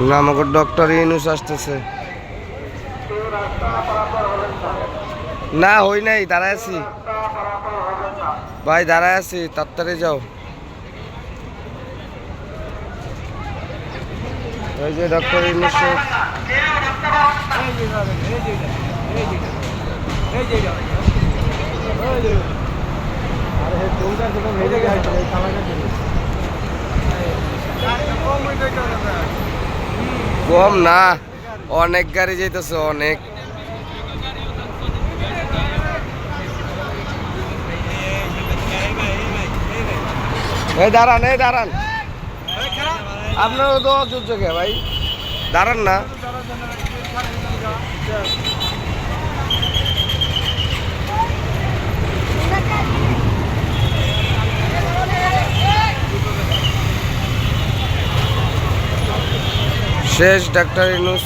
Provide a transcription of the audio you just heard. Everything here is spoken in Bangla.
না ডক্টর ইনুস আসতেছে না হই নাই দাঁড়ায় আছি ভাই দাঁড়ায় আছি তাড়াতাড়ি যাও ওই যে ডক্টর ইনুস কম না, অনেক গাড়ি যাইতেছে, অনেক। দাঁড়ান, এই দাঁড়ান। আপনারও তো অযোগ্য ভাই? দাঁড়ান না। শেষ ডাক্তার ইনুস।